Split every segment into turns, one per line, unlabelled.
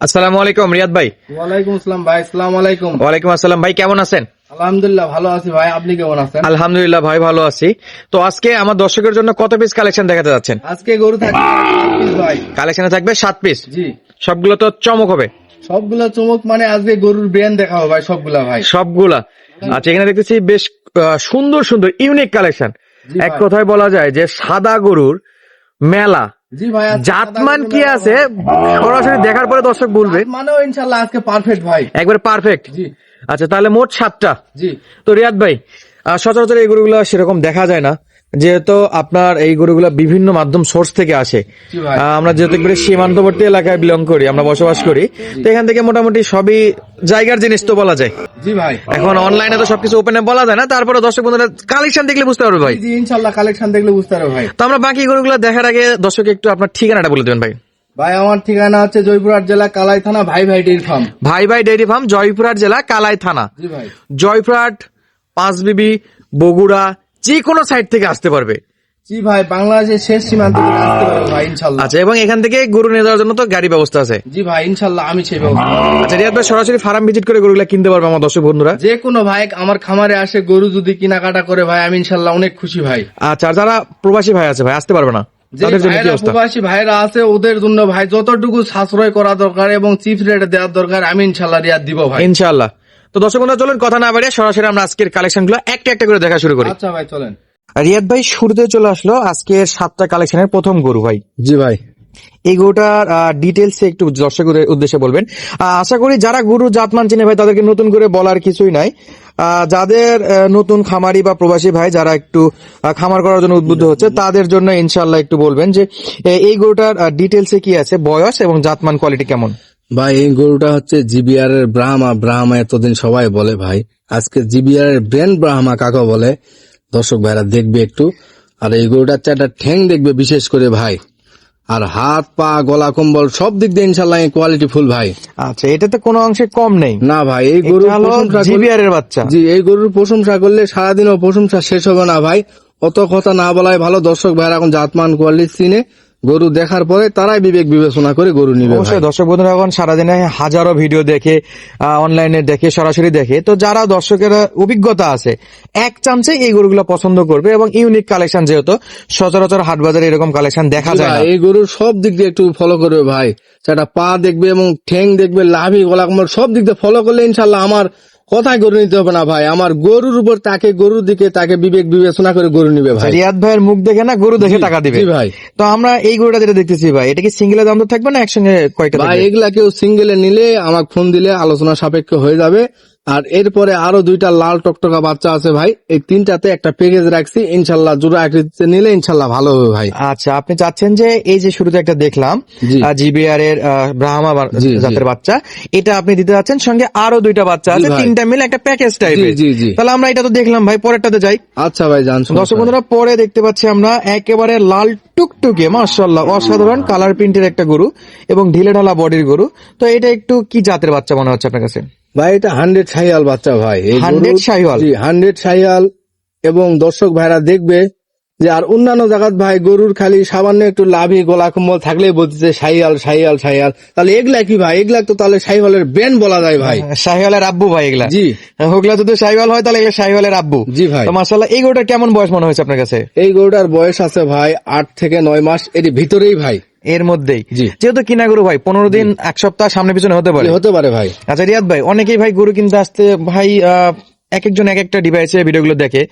আসসালামু আলাইকুম রিয়াদ ভাই।
ওয়ালাইকুম আসসালাম ভাই আসসালাম আলাইকুম।
ওয়ালাইকুম আসসালাম ভাই কেমন আছেন?
আলহামদুলিল্লাহ ভালো আছি ভাই আপনি কেমন আছেন?
আলহামদুলিল্লাহ ভাই ভালো আছি। তো আজকে আমার দর্শকের জন্য কত পিস কালেকশন দেখাতে যাচ্ছেন?
আজকে গরু থাকবে ভাই।
কালেকশনে থাকবে সাত পিস
জি।
সবগুলো তো চমক হবে?
সবগুলা চমক মানে আজকে গরুর ব্রেন দেখাবো ভাই সবগুলা ভাই।
সবগুলা? আচ্ছা এখানে দেখতেছি বেশ সুন্দর সুন্দর ইউনিক কালেকশন এক কথায় বলা যায় যে সাদা গরুর মেলা জাতমান কি আছে? সরাসরি দেখার পরে দর্শক বলবে।
মানেও ইনশাল্লাহ আজকে পারফেক্ট ভাই।
একবার পারফেক্ট
জি।
আচ্ছা তাহলে মোট সাতটা।
জি।
তো রিয়াদ ভাই সচরাচর এই গরুগুলো সেরকম দেখা যায় না। যেহেতু আপনার এই গরুগুলো বিভিন্ন মাধ্যম সোর্স থেকে আসে। আমরা যেহেতু একবারে সীমান্তবর্তী এলাকায় বিলং করি আমরা বসবাস করি তো এখান থেকে মোটামুটি সবই জায়গার জিনিস তো বলা যায়।
জি ভাই।
এখন অনলাইনে তো সবকিছু ওপেনে বলা যায় না তারপরে দর্শক বন্ধুরা কালেকশন দেখলে বুঝতে পারবে ভাই।
জি ইনশাল্লাহ কালেকশন দেখলে বুঝতে পারবে ভাই।
তো আমরা বাকি গরুগুলো দেখার আগে দর্শক একটু আপনার ঠিকানাটা বলে দেবেন ভাই।
ভাই আমার ঠিকানা হচ্ছে জয়পুরহাট জেলা কালাই থানা ভাই ভাই ডেইরি ফার্ম।
ভাই ভাই ডেইরি ফার্ম জয়পুরহাট জেলা কালাই থানা।
জি ভাই।
জয়পুরহাট পাঁচবিবি বগুড়া যে কোনো সাইড থেকে আসতে পারবে।
জি ভাই বাংলাদেশের শেষ সীমান্ত থেকে আসতে পারবে ভাই ইনশাল্লাহ।
আচ্ছা এবং এখান থেকে গরু নিয়ে যাওয়ার জন্য তো গাড়ি ব্যবস্থা আছে।
জি ভাই ইনশাল্লাহ আমি সেই ব্যবস্থা
আচ্ছা রিয়াদ ভাই সরাসরি ফার্ম ভিজিট করে গরুগুলা কিনতে পারবে আমার দর্শক বন্ধুরা?
যে কোনো ভাই আমার খামারে আসে গরু যদি কেনাকাটা করে ভাই আমি ইনশাল্লাহ অনেক খুশি ভাই।
আচ্ছা আর যারা প্রবাসী ভাই আছে ভাই আসতে পারবে না?
প্রবাসী ভাইরা আছে ওদের জন্য ভাই যতটুকু সাশ্রয় করা দরকার এবং চিপ রেটে দেওয়ার দরকার আমি ইনশাল্লাহ রিয়াদ দিব ভাই।
ইনশাআল্লাহ তো দর্শক বন্ধুরা চলুন কথা না বাড়িয়ে সরাসরি আমরা আজকের কালেকশনগুলো একটা একটা করে দেখা শুরু করি।
আচ্ছা ভাই চলেন।
রিয়াদ ভাই শুরুতে চলে আসলো আজকের সাতটা কালেকশনের প্রথম গরু ভাই।
জি ভাই।
এই গরুটার ডিটেলস একটু দর্শকের উদ্দেশ্যে বলবেন। আশা করি যারা গরু জাতমান চিনে ভাই তাদেরকে নতুন করে বলার কিছুই নাই। আহ, যাদের নতুন খামারি বা প্রবাসী ভাই যারা একটু খামার করার জন্য উদ্বুদ্ধ হচ্ছে তাদের জন্য ইনশাল্লাহ একটু বলবেন যে এই গরুটার ডিটেলসে কি আছে বয়স এবং জাতমান কোয়ালিটি কেমন?
ভাই এই গরুটা হচ্ছে জিবিআর এর ব্রাহ্মা। ব্রাহ্মা এতদিন সবাই বলে ভাই। আজকে জিবিআর এর ব্রেন ব্রাহ্মা কাকে বলে। দর্শক ভাইরা দেখবে একটু। আর এই গরুটার চারটা ঠ্যাং দেখবে বিশেষ করে ভাই। আর হাত পা গলা কম্বল সব দিক দিয়ে ইনশাল্লাহ কোয়ালিটি ফুল ভাই।
আচ্ছা এটাতে কোনো অংশে কম নেই।
না ভাই এই
এটা
করলে-
জিবিআর এর বাচ্চা।
জি এই গরুর প্রশংসা করলে সারাদিনও প্রশংসা শেষ হবে না ভাই। অত কথা না বলাই ভালো। দর্শক ভাইরা এখন জাতমান কোয়ালিটি চিনে গরু দেখার পরে তারাই বিবেক বিবেচনা করে গরু নিবে।
অবশ্যই দর্শক বন্ধুরা এখন সারাদিনে হাজারো ভিডিও দেখে অনলাইনে দেখে সরাসরি দেখে। তো যারা দর্শকের অভিজ্ঞতা আছে এক চামচে এই গরুগুলো পছন্দ করবে এবং ইউনিক কালেকশন যেহেতু সচরাচর হাট বাজারে এরকম কালেকশন দেখা যায় না।
এই গরুর সব দিক দিয়ে একটু ফলো করবে ভাই। সেটা পা দেখবে এবং ঠ্যাং দেখবে লাভি গলা কম্বল সব দিক দিয়ে ফলো করলে ইনশাল্লাহ আমার কথাই গরু নিতে হবে না ভাই। আমার গরুর উপর তাকে গরুর দিকে তাকে বিবেক বিবেচনা করে গরু নিবে ভাই।
রিয়াদ ভাইয়ের মুখ দেখে না গরু দেখে টাকা দিবে?
ভাই।
তো আমরা এই গরুটা যেটা দেখতেছি ভাই এটা কি সিঙ্গেলের দাম তো থাকবে না একসঙ্গে কয়টা
ভাই এগুলা কেউ সিঙ্গেলে নিলে আমার ফোন দিলে আলোচনা সাপেক্ষ হয়ে যাবে। আর এরপরে আরও দুইটা লাল টকটকা বাচ্চা আছে ভাই। এই তিনটাতে একটা প্যাকেজ রাখছি ইনশাল্লাহ জোড়া আকৃতিতে নিলে ইনশাল্লাহ ভালো হবে ভাই।
আচ্ছা আপনি চাচ্ছেন যে এই যে শুরুতে একটা দেখলাম। জিবিআর এর ব্রাহ্মা। জাতের বাচ্চা এটা আপনি দিতে যাচ্ছেন সঙ্গে আরও দুইটা বাচ্চা আছে তিনটা মিলে একটা প্যাকেজ টাইপের
জি।
তাহলে আমরা এটা তো দেখলাম ভাই পরেরটাতে যাই।
আচ্ছা ভাই জান
দর্শক বন্ধুরা পরে দেখতে পাচ্ছি আমরা একেবারে লাল টুকটুকে মার্শাল্লাহ অসাধারণ কালার প্রিন্টের একটা গরু এবং ঢিলে ঢালা বডির গরু। তো এটা একটু কি জাতের বাচ্চা মনে হচ্ছে আপনার কাছে?
ভাই এটা হান্ড্রেড শাহিয়াল বাচ্চা ভাই। এই
100
গরুর-
শাহিওয়াল?
জি হান্ড্রেড শাহিয়াল এবং দর্শক ভাইরা দেখবে যে আর অন্যান্য জায়গাত ভাই গরুর খালি সামান্য একটু লাভি গোলা কম্বল থাকলেই বলতেছে শাহিয়াল শাহিয়াল শাহিয়াল তাহলে এগুলা কি ভাই? এগুলা তো তাহলে শাহিওয়ালের ব্রেন বলা যায় ভাই।
শাহিওয়ালের আব্বু ভাই এগুলা।
জি।
ওগুলা যদি শাহিওয়াল হয় তাহলে এগুলা শাহিওয়ালের আব্বু।
জি ভাই।
তো এই গরুটার কেমন বয়স মনে হয়েছে আপনার কাছে?
এই গরুটার বয়স আছে ভাই আট থেকে নয় মাস। এর ভিতরেই ভাই।
এর মধ্যেই।
জি।
যেহেতু কিনা গরু ভাই পনেরো দিন এক সপ্তাহ সামনে পিছনে হতে পারে।
হতে পারে ভাই।
আচ্ছা রিয়াদ ভাই অনেকেই ভাই গরু কিনতে আসতে ভাই এক একজন এক একটা ডিভাইসে ভিডিওগুলো দেখে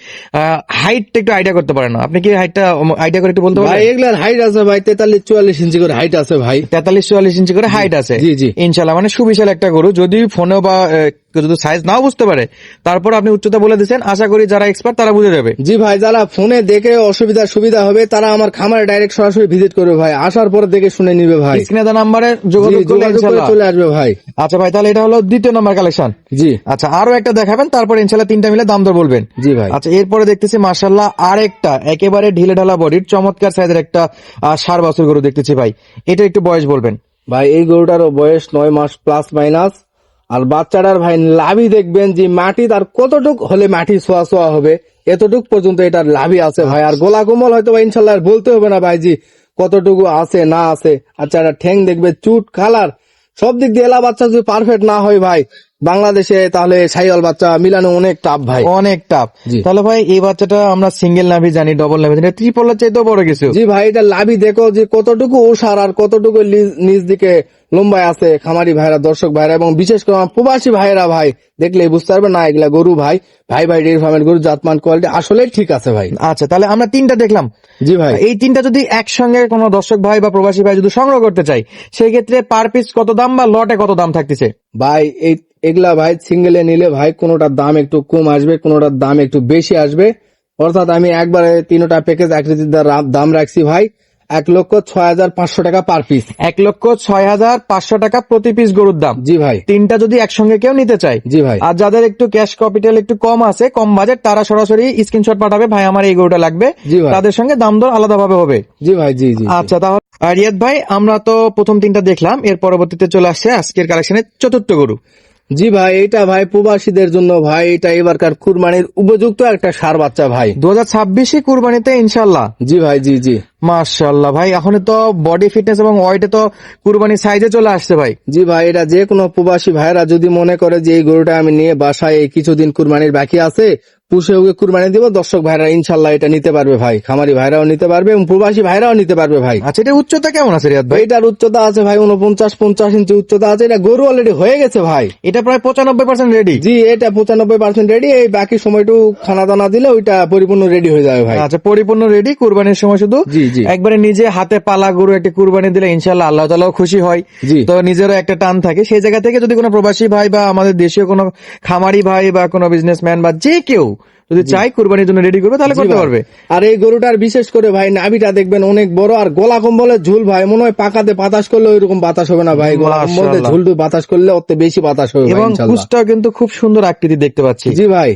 হাইটটা একটু আইডিয়া করতে পারে না। আপনি কি হাইটটা আইডিয়া করে একটু বলতে
ভাই
পারেন
এগুলার হাইট আছে ভাই তেতাল্লিশ চুয়াল্লিশ ইঞ্চি করে হাইট আছে ভাই।
তেতাল্লিশ চুয়াল্লিশ ইঞ্চি করে হাইট আছে।
জি, জি।
ইনশাল্লাহ মানে সুবিশাল একটা গরু। যদি ফোনেও বা কেউ যদি সাইজ নাও বুঝতে পারে তারপর আপনি উচ্চতা বলে দিচ্ছেন আশা করি যারা এক্সপার্ট তারা বুঝে যাবে।
জি ভাই যারা ফোনে দেখে অসুবিধা সুবিধা হবে তারা আমার খামারে ডাইরেক্ট সরাসরি ভিজিট করবে ভাই। আসার পরে দেখে শুনে নিবে ভাই।
স্ক্রিনে দেওয়া নাম্বারে যোগাযোগ
করে চলে আসবে ভাই।
আচ্ছা ভাই তাহলে এটা হলো দ্বিতীয় নাম্বার কালেকশন
জি।
আচ্ছা আরও একটা দেখাবেন তারপর ইনশাল্লাহ তিনটা মিলে দাম দর বলবেন।
জি ভাই।
আচ্ছা এরপরে দেখতেছি মার্শাল্লাহ আরেকটা একেবারে ঢিলে ঢালা বডির চমৎকার সাইজের একটা ষাঁড় বাছুর গরু দেখতেছি ভাই। এটা একটু বয়স বলবেন।
ভাই এই গরুটারও বয়স নয় মাস প্লাস মাইনাস আর বাচ্চাটার ভাই লাভি দেখবেন যে মাটি তার কতটুক হলে মাটি ছোঁয়া ছোঁয়া হবে এতটুক পর্যন্ত এটার লাভি আছে ভাই। আর গোলা কোমল হয়তো ভাই ইনশাল্লাহ বলতে হবে না ভাই জি কতটুকু আছে না আছে। আচ্ছা এটা ঠ্যাং দেখবে চুট কালার সব দিক দিয়ে এলা বাচ্চা যদি পারফেক্ট না হয় ভাই বাংলাদেশে তাহলে সাইওয়াল বাচ্চা মিলানো অনেক টাফ ভাই।
অনেক টাপ তাহলে ভাই এই বাচ্চাটা আমরা সিঙ্গেল নাভি জানি ডবল নাভি জানি। ট্রিপলের চাইতেও বড় কিছু।
জি ভাই এটা লাভি দেখো যে কতটুকু ওষার আর কতটুকু নিজ দিকে লম্বায় আছে খামারি ভাইরা দর্শক ভাইরা এবং বিশেষ করে আমার প্রবাসী ভাইরা ভাই দেখলে বুঝতে পারবে না এগুলা গরু ভাই ভাই ভাই ডেয়ারি ফার্মের গরু জাতমান কোয়ালিটি আসলে ঠিক আছে ভাই।
আচ্ছা তাহলে আমরা তিনটা দেখলাম।
জি ভাই।
এই তিনটা যদি একসঙ্গে কোনো দর্শক ভাই বা প্রবাসী ভাই যদি সংগ্রহ করতে চাই সেই ক্ষেত্রে পার পিস কত দাম বা লটে কত দাম থাকতেছে?
ভাই এই এগুলা ভাই সিঙ্গেলে নিলে ভাই কোনোটার দাম একটু কম আসবে কোনোটার দাম একটু বেশি আসবে। অর্থাৎ আমি একবারে তিনটা প্যাকেজ আকৃতির দাম রাখছি ভাই। এক লক্ষ ছয় হাজার পাঁচশো টাকা পার পিস
এক লক্ষ ছয় হাজার পাঁচশো টাকা প্রতি পিস গরুর দাম।
জি ভাই।
তিনটা যদি একসঙ্গে কেউ নিতে চায়।
জি ভাই।
আর যাদের একটু ক্যাশ ক্যাপিটাল একটু কম আছে কম বাজেট তারা সরাসরি স্ক্রিনশট পাঠাবে ভাই আমার এই গরুটা লাগবে।
জি ভাই।
তাদের সঙ্গে দাম দর আলাদাভাবে হবে।
জি ভাই জি জি।
আচ্ছা তাহলে আর রিয়াদ ভাই আমরা তো প্রথম তিনটা দেখলাম এর পরবর্তীতে চলে আসছে আজকের কালেকশনের চতুর্থ গরু।
জি ভাই এটা ভাই প্রবাসীদের জন্য ভাই এটা এবারকার কুরবানির উপযুক্ত একটা সার বাচ্চা ভাই।
দু হাজার ছাব্বিশে কুরবানিতে ইনশাল্লাহ
জি ভাই জি জি।
মাশাল্লাহ ভাই এখন তো বডি ফিটনেস এবং ওয়েটে তো কুরবানি সাইজে চলে আসছে ভাই।
জি ভাই এটা যে কোনো প্রবাসী ভাইরা যদি মনে করে যে এই গরুটা আমি নিয়ে বাসায় কিছুদিন কুরবানির বাকি আছে পুষে ওকে কুরবানি দিব দর্শক ভাইরা ইনশাল্লাহ এটা নিতে পারবে ভাই খামারি ভাইরাও নিতে পারবে এবং প্রবাসী ভাইরাও নিতে পারবে ভাই।
আচ্ছা এটা উচ্চতা কেমন আছে রিয়াদ ভাই?
এটার উচ্চতা আছে ভাই উনপঞ্চাশ পঞ্চাশ ইঞ্চি উচ্চতা আছে এটা গরু অলরেডি হয়ে গেছে ভাই।
এটা প্রায় পঁচানব্বই পার্সেন্ট রেডি
জি এটা পঁচানব্বই পার্সেন্ট রেডি এই বাকি সময়টু খানা দানা দিলে ওইটা পরিপূর্ণ রেডি হয়ে যাবে ভাই।
আচ্ছা পরিপূর্ণ রেডি কুরবানির সময় শুধু?
জি, জি।
একবারে নিজে হাতে পালা গরু একটা কুরবানি দিলে ইনশাল্লাহ আল্লাহ তালাও খুশি হয়।
জি।
তো নিজেরও একটা টান থাকে। সেই জায়গা থেকে যদি কোনো প্রবাসী ভাই বা আমাদের দেশীয় কোনো খামারি ভাই বা কোনো বিজনেসম্যান বা যে কেউ যদি চাই কুরবানির জন্য রেডি করবে তাহলে করতে পারবে।
আর এই গরুটার বিশেষ করে ভাই নাভিটা দেখবেন অনেক বড় আর গলা কম্বলের ঝুল ভাই মনে হয় পাকাতে বাতাস করলে ওইরকম বাতাস হবে না ভাই গলা কম্বল দিয়ে বাতাস করলে অত বেশি বাতাস হবে
এবং। কুচটাও কিন্তু খুব সুন্দর আকৃতি দেখতে পাচ্ছি।
জি ভাই।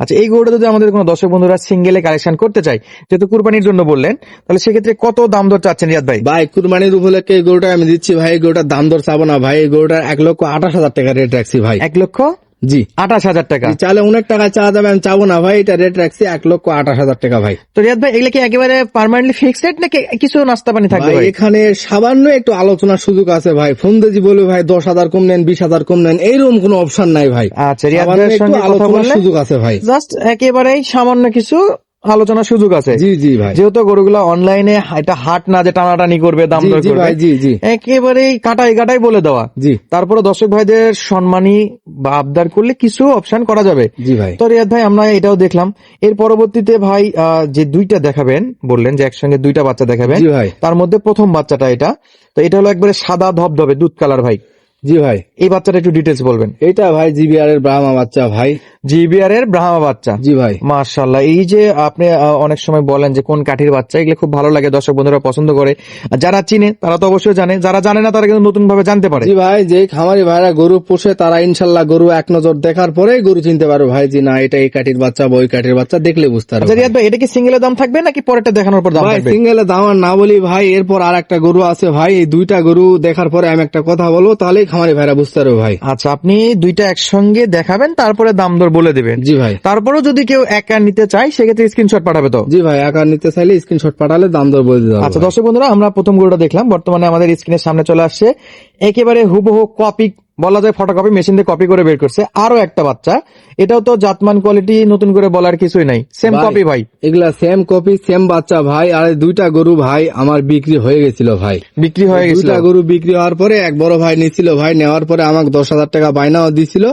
আচ্ছা এই গরুটা যদি আমাদের কোনো দর্শক বন্ধুরা সিঙ্গেলে কালেকশন করতে চাই যেহেতু কুরবানির জন্য বললেন তাহলে সেক্ষেত্রে কত দাম দর চাচ্ছেন রিয়াদ ভাই?
ভাই কুরবানির উপলক্ষে এই গরুটা আমি দিচ্ছি ভাই এই গরুটার দাম দর চাবো না ভাই এই গরুটার এক লক্ষ আঠাশ হাজার টাকা রেট রাখছি ভাই।
এক লক্ষ
জি।
আঠাশ হাজার টাকা।
চালে অনেক টাকা চাওয়া যাবে আমি চাবো না ভাই এটা রেট রাখছি এক লক্ষ আঠাশ হাজার টাকা ভাই।
তো রিয়াদ ভাই এগুলো কি একেবারে পার্মানেন্টলি ফিক্সড নাকি কিছু নাস্তা পানি থাকবে
ভাই
ভাই?
এখানে সামান্য একটু আলোচনার সুযোগ আছে ভাই। ফোন দিয়ে বলবে ভাই দশ হাজার কম নেন বিশ হাজার কম নেন এইরকম কোনো অপশন নাই ভাই।
আচ্ছা রিয়াদ
আলোচনার সুযোগ আছে ভাই।
জাস্ট একেবারেই সামান্য কিছু আলোচনার সুযোগ আছে।
জি জি ভাই।
যেহেতু গরুগুলো অনলাইনে এটা হাট না যে টানাটানি করবে দাম দর করবে
ভাই জি জি।
একেবারেই কাটাই কাটাই বলে দেওয়া।
জি।
তারপরে দর্শক ভাইদের সম্মানী বা আবদার করলে কিছু অপশন করা যাবে।
জি ভাই।
তো রিয়াদ ভাই আমরা এটাও দেখলাম। এর পরবর্তীতে ভাই যে দুইটা দেখাবেন বললেন যে একসঙ্গে দুইটা বাচ্চা দেখাবেন। তার মধ্যে প্রথম বাচ্চাটা এটা। তো এটা হলো একবারে সাদা ধবধবে দুধ কালার ভাই।
জি ভাই।
এই বাচ্চাটা একটু ডিটেলস বলবেন।
এটা ভাই জিবিআর এর ব্রাহ্মা বাচ্চা ভাই।
জিবিআর এর ব্রাহ্মা বাচ্চা।
জি ভাই।
মার্শাল্লাহ এই যে আপনি অনেক সময় বলেন যে কোন কাঠির বাচ্চা এগুলো খুব ভালো লাগে দর্শক বন্ধুরা পছন্দ করে। আর যারা চিনে তারা তো অবশ্যই জানে। যারা জানে না তারা কিন্তু নতুন ভাবে জানতে পারে।
জি ভাই যে খামারি ভাইরা গরু পোষে তারা ইনশাল্লাহ গরু এক নজর দেখার পরে গরু চিনতে পারো ভাই যে না এটা এই কাঠির বাচ্চা বা ওই কাঠির বাচ্চা দেখলে বুঝতে পারবে
আচ্ছা রিয়াদ ভাই এটা কি সিঙ্গেলের দাম থাকবে নাকি পরেরটা দেখানোর পর দাম
ভাই
থাকবে?
সিঙ্গেলে দাম আর না বলি ভাই এরপর আর একটা গরু আছে ভাই এই দুইটা গরু দেখার পরে আমি একটা কথা বলব। তাহলেই খামারি ভাইরা বুঝতে পারবে ভাই।
আচ্ছা আপনি দুইটা একসঙ্গে দেখাবেন তারপরে দাম দর বলে দেবেন।
জি ভাই।
তারপরেও যদি কেউ একা নিতে চায় সেক্ষেত্রে স্ক্রিনশট পাঠাবে তো?
জি ভাই একা নিতে চাইলে স্ক্রিনশট পাঠালে দাম দর বলে দিতে
আচ্ছা দর্শক বন্ধুরা আমরা প্রথম গরুটা দেখলাম। বর্তমানে আমাদের স্ক্রিনের সামনে চলে আসছে। একেবারে হুবহু কপি বলা যায় ফটোকপি মেশিন দিয়ে কপি করে বের করছে। আরও একটা বাচ্চা। এটাও তো জাতমান কোয়ালিটি নতুন করে বলার কিছুই নাই। সেম কপি ভাই।
এগুলা সেম কপি সেম বাচ্চা ভাই। আর দুইটা গরু ভাই আমার বিক্রি হয়ে গেছিল ভাই।
বিক্রি হয়ে গেছিল।
দুইটা গরু বিক্রি হওয়ার পরে এক বড় ভাই নিছিল ভাই। নেওয়ার পরে আমাকে দশ হাজার টাকা বায়নাও দিছিল।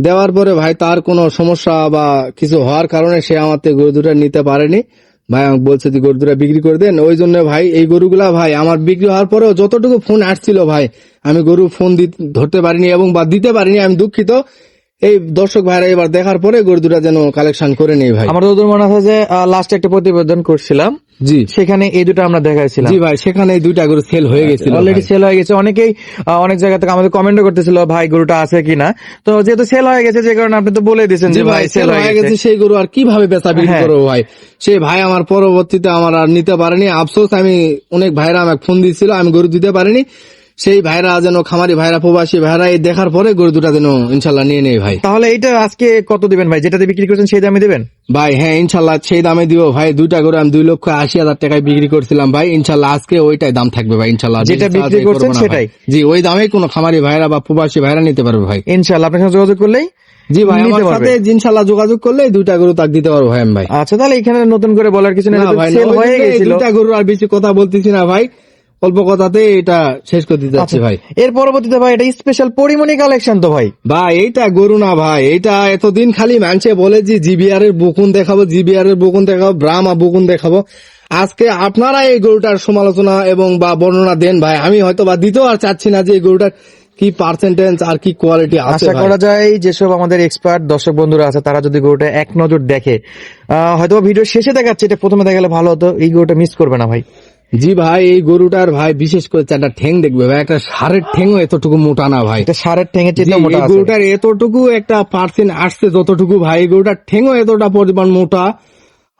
দেওয়ার পরে ভাই তার কোনো সমস্যা বা কিছু হওয়ার কারণে সে আমার গরু দুটা নিতে পারেনি। ভাই আমাকে বলছে যে গরু দুটা বিক্রি করে দেন। ওই জন্য ভাই, এই গরুগুলা ভাই, আমার বিক্রি হওয়ার পরেও যতটুকু ফোন আসছিল ভাই, আমি গরু ফোন ধরতে পারিনি এবং বা দিতে পারিনি, আমি দুঃখিত। এই দর্শক ভাইরা এবার দেখার পরে গরু দুটা যেন কালেকশন করে নেই ভাই।
আমার তো মনে আছে যে লাস্ট একটা প্রতিবেদন করছিলাম।
জি।
সেখানে এই দুটো আমরা দেখাইছিলাম।
জি ভাই সেখানে এই দুইটা গরু সেল হয়ে গেছিল
অলরেডি সেল হয়ে গেছে। অনেকেই অনেক জায়গা থেকে আমাদের কমেন্ট করতেছিল ভাই গরুটা আছে কিনা? তো যেহেতু সেল হয়ে গেছে যে কারণে আপনি তো বলে দিয়েছেন যে ভাই সেল হয়ে গেছে।
সেই গরু আর কীভাবে বেচা বিক্রি
হ্যাঁ।
করব ভাই? সেই ভাই আমার পরবর্তীতে আমার আর নিতে পারেনি। আফসোস আমি অনেক ভাইরা আমাকে ফোন দিয়েছিল আমি গরু দিতে পারিনি। সেই ভাইরা যেন খামারি ভাইরা প্রবাসী ভাইরা এই দেখার পরে গরু দুটা যেন ইনশাল্লাহ নিয়ে নেই ভাই।
তাহলে এটা আজকে কত দিবেন ভাই? যেটাতে বিক্রি করছেন সেই দামে দিবেন?
ভাই হ্যাঁ ইনশাল্লাহ সেই দামে দিব ভাই। দুইটা গরু আমি দুই লক্ষ আশি হাজার টাকায় বিক্রি করছিলাম ভাই। ইনশাল্লাহ আজকে ওইটাই দাম থাকবে ভাই ইনশাল্লাহ।
যেটা বিক্রি করছেন সেটাই?
জি ওই দামে কোনো খামারি ভাইরা বা প্রবাসী ভাইরা নিতে পারবে ভাই।
ইনশাল্লাহ আপনার সঙ্গে যোগাযোগ করলেই
জি ভাই আমার সাথে ইনশাল্লাহ যোগাযোগ করলে দুইটা গরু তাক দিতে পারব ভাই আমি ভাই।
আচ্ছা তাহলে এখানে নতুন করে বলার কিছু নেই
না ভাই দুইটা গরু আর বেশি কথা বলতেছি না ভাই। অল্প কথাতে এটা শেষ করে দিতে যাচ্ছি ভাই।
এর পরবর্তীতে ভাই এটা স্পেশাল পরিমণি কালেকশন তো ভাই।
ভাই এইটা গরু না ভাই এইটা এতদিন খালি মানছে বলে যে জিবিআর এর বকুন দেখাবো জিবিআর এর বকুন দেখাবো ব্রাহ্মা বকুন দেখাবো। আজকে আপনারা এই গরুটার সমালোচনা এবং বা বর্ণনা দেন ভাই আমি হয়তো বা দিতেও আর চাচ্ছি না যে এই গরুটার কি পার্সেন্টেজ আর কি কোয়ালিটি
আশা করা যায় যেসব আমাদের এক্সপার্ট দর্শক বন্ধুরা আছে তারা যদি গরুটা এক নজর দেখে হয়তো ভিডিও শেষে দেখাচ্ছে এটা প্রথমে দেখালে ভালো হতো এই গরুটা মিস করবে না ভাই।
জি ভাই এই গরুটার ভাই বিশেষ করে একটা ঠ্যাং দেখবে ভাই একটা সারের ঠ্যাংও এতটুকু মোটা না ভাই।
সারের চেয়ে মোটা
গরুটার এতটুকু একটা পার্সেন্ট আসছে যতটুকু ভাই এই গরুটার ঠেঙও এতটা পরিমাণ মোটা।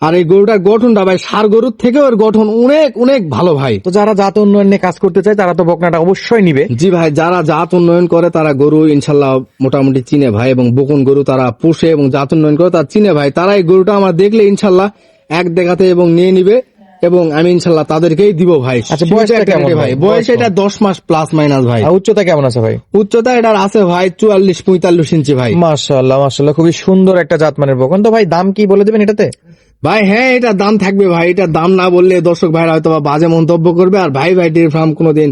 আর এই গরুটার গঠনটা ভাই সার গরুর থেকেও এর গঠন অনেক অনেক ভালো ভাই।
তো যারা জাত উন্নয়ন নিয়ে কাজ করতে চায় তারা তো বকনাটা অবশ্যই নিবে।
জি ভাই যারা জাত উন্নয়ন করে তারা গরু ইনশাল্লাহ মোটামুটি চিনে ভাই এবং বকুন গরু তারা পোষে এবং জাত উন্নয়ন করে তারা চিনে ভাই। তারা এই গরুটা আমার দেখলে ইনশাল্লাহ এক দেখাতে এবং নিয়ে নিবে। এবং আমি ইনশাল্লাহ তাদেরকেই দিব ভাই।
আচ্ছা, বয়সটা কেমন ভাই?
বয়স এটা দশ মাস প্লাস মাইনাস ভাই।
উচ্চতা কেমন আছে ভাই?
উচ্চতা এটার আছে ভাই চুয়াল্লিশ পঁয়তাল্লিশ ইঞ্চি ভাই।
মাসাল্লাহ মাসাল্লাহ খুবই সুন্দর একটা জাতমানের বকন। তো ভাই দাম কি বলে দেবেন এটাতে?
ভাই হ্যাঁ এটা দাম থাকবে ভাই। এটা দাম না বললে দর্শক ভাইরা হয়তো বাজে মন্তব্য করবে। আর ভাই ভাই ডেয়ারি ফার্ম কোনোদিন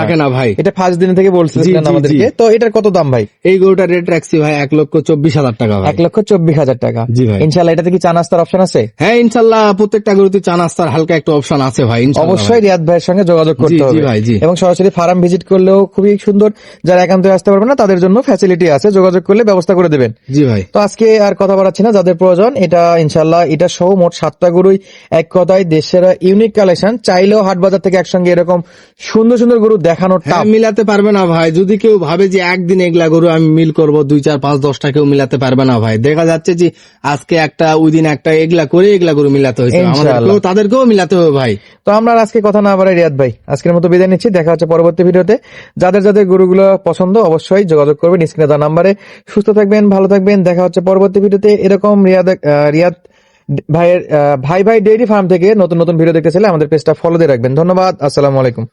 রাখে না ভাই।
এটা ফার্স্ট দিন থেকে বলছিলেন আমাদেরকে। তো এটার কত দাম ভাই?
এই গরুটা রেট রাখছি ভাই এক লক্ষ চব্বিশ হাজার টাকা
এক লক্ষ চব্বিশ হাজার টাকা।
জি ভাই।
ইনশাল্লাহ এটাতে কি চা নাস্তার অপশন আছে?
হ্যাঁ ইনশাল্লাহ প্রত্যেকটা গরুতে চা নাস্তার হালকা একটা অপশন আছে ভাই
অবশ্যই রিয়াদ ভাইয়ের সঙ্গে যোগাযোগ করতে হবে।
ভাই, জি।
এবং সরাসরি ফার্ম ভিজিট করলেও খুবই সুন্দর। যারা একান্ত আসতে পারবে না তাদের জন্য ফ্যাসিলিটি আছে। যোগাযোগ করলে ব্যবস্থা করে দেবেন।
জি ভাই।
তো আজকে আর কথা বাড়াচ্ছি না যাদের প্রয়োজন এটা ইনশাল্লাহ এটা সহ মোট সাতটা গরুই এক কথায় দেশের ইউনিক কালেকশন চাইলেও হাট বাজার থেকে একসঙ্গে এরকম সুন্দর সুন্দর গরু দেখানোর
হ্যাঁ মিলাতে পারবে না ভাই। যদি কেউ ভাবে যে একদিন এগুলা গরু আমি মিল করব দুই চার পাঁচ দশটা কেউ মিলাতে পারবে না ভাই। দেখা যাচ্ছে যে আজকে একটা ওই দিন একটা এগুলা করে এগুলা গরু মিলাতে হয়েছে। আমাদেরকেও তাদেরকেও মিলাতে হবে ভাই।
তো আমরা আজকে কথা না বাড়াই রিয়াদ ভাই। আজকের মতো বিদায় নিচ্ছি। দেখা হচ্ছে পরবর্তী ভিডিওতে। যাদের যাদের গরুগুলো পছন্দ অবশ্যই যোগাযোগ করবেন স্ক্রিনে দেওয়া নাম্বারে। সুস্থ থাকবেন ভালো থাকবেন। দেখা হচ্ছে পরবর্তী ভিডিওতে। এরকম রিয়াদ রিয়াদ ভাইয়ের ভাই ভাই ডেইরি ফার্ম থেকে নতুন নতুন ভিডিও দেখতে চাইলে আমাদের পেজটা ফলো দিয়ে রাখবেন। ধন্যবাদ, আসসালামু আলাইকুম।